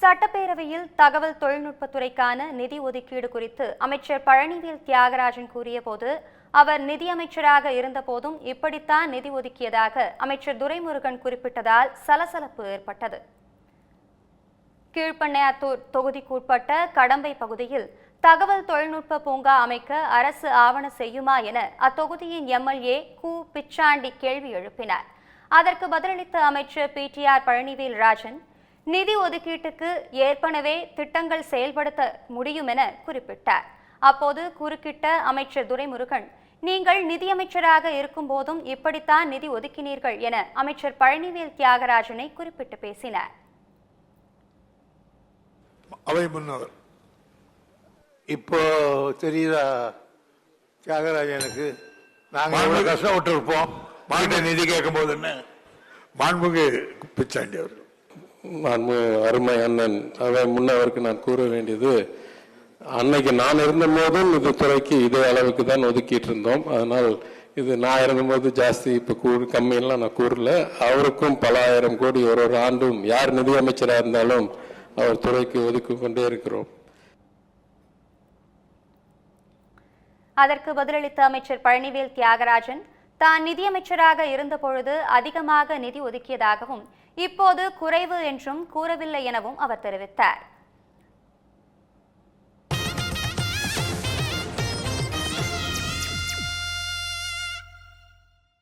சட்டப்பேரவையில் தகவல் தொழில்நுட்பத்துறைக்கான நிதி ஒதுக்கீடு குறித்து அமைச்சர் பழனிவேல் தியாகராஜன் கூறியபோது அவர் நிதியமைச்சராக இருந்தபோதும் இப்படித்தான் நிதி ஒதுக்கியதாக அமைச்சர் துரைமுருகன் குறிப்பிட்டதால் சலசலப்பு ஏற்பட்டது. கீழ்பண்ணையாத்தூர் தொகுதிக்குட்பட்ட கடம்பை பகுதியில் தகவல் தொழில்நுட்ப பூங்கா அமைக்க அரசு ஆவண செய்யுமா என அத்தொகுதியின் எம்எல்ஏ கு. பிச்சாண்டி கேள்வி எழுப்பினார். அதற்கு பதிலளித்த அமைச்சர் பிடிஆர் பழனிவேல் ராஜன் நிதி ஒதுக்கீட்டுக்கு ஏற்கனவே திட்டங்கள் செயல்படுத்த முடியும் என குறிப்பிட்டார். அப்போது குறுக்கிட்ட அமைச்சர் துரைமுருகன் நீங்கள் நிதியமைச்சராக இருக்கும்போதும் இப்படித்தான் நிதி ஒதுக்கினீர்கள் என அமைச்சர் பழனிவேல் தியாகராஜனை குறிப்பிட்டு பேசினார். அவை முன்னவர். இப்போ தெரியுதா தியாகராஜனுக்கு நாங்க மாண்புமிகு- எவ்வளவு கஷ்டப்பட்டு இருப்போம் மாநில நிதி கேட்கும் போது என்ன? மாண்புமிகு பிச்சாண்டி அவர் நான் அருமை அண்ணன். அவை முன்னவருக்கு நான் கூற வேண்டியது அன்னைக்கு நான் இருந்த போதும் இந்த துறைக்கு இதே அளவுக்கு தான் ஒதுக்கிட்டு இருந்தோம். அதனால் இது நான் இருந்தபோது ஜாஸ்தி இப்போ கூ கம்மியெல்லாம் நான் கூறல. அவருக்கும் பல ஆயிரம் கோடி ஒரு ஒரு ஆண்டும் யார் நிதியமைச்சராக இருந்தாலும் அவர் துறைக்கு ஒதுக்கி கொண்டே இருக்கிறோம். அதற்கு பதிலளித்த அமைச்சர் பழனிவேல் தியாகராஜன் தான் நிதியமைச்சராக இருந்தபொழுது அதிகமாக நிதி ஒதுக்கியதாகவும் இப்போது குறைவு என்றும் கூறவில்லை எனவும் அவர் தெரிவித்தார்.